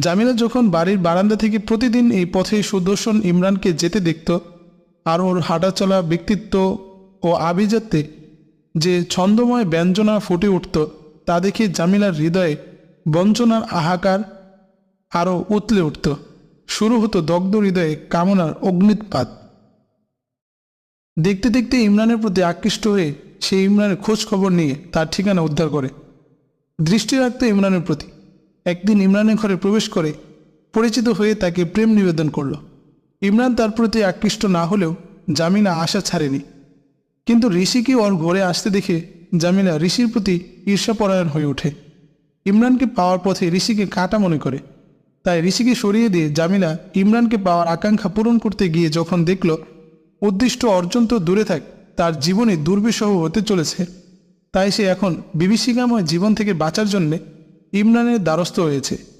জামিলা যখন বাড়ির বারান্দা থেকে প্রতিদিন এই পথে সুদর্শন ইমরানকে যেতে দেখত, আর ওর হাঁটাচলা ব্যক্তিত্ব ও আভিজাত্যে যে ছন্দময় ব্যঞ্জনা ফুটে উঠত, তা দেখে জামিলার হৃদয়ে বঞ্চনার হাহাকার আরও উতলে উঠত। শুরু হতো দগ্ধ হৃদয়ে কামনার অগ্নিৎপাত। দেখতে দেখতে ইমরানের প্রতি আকৃষ্ট হয়ে সে ইমরানের খোঁজ খবর নিয়ে তার ঠিকানা উদ্ধার করে। দৃষ্টি রাখত ইমরানের প্রতি। একদিন ইমরানের ঘরে প্রবেশ করে পরিচিত হয়ে তাকে প্রেম নিবেদন করল। ইমরান তার প্রতি আকৃষ্ট না হলেও জামিলা আশা ছাড়েনি। কিন্তু ঋষিকে ওর ঘরে আসতে দেখে জামিলা ঋষির প্রতি ঈর্ষাপরায়ণ হয়ে ওঠে। ইমরানকে পাওয়ার পথে ঋষিকে কাটা মনে করে। তাই ঋষিকে সরিয়ে দিয়ে জামিলা ইমরানকে পাওয়ার আকাঙ্ক্ষা পূরণ করতে গিয়ে যখন দেখল, উদ্দিষ্ট অর্জন তো দূরে থাক, তার জীবনে দুর্বিষহ হতে চলেছে। তাই সে এখন বিভীষিকাময় জীবন থেকে বাঁচার জন্যে ইমরানের দ্বারস্থ হয়েছে।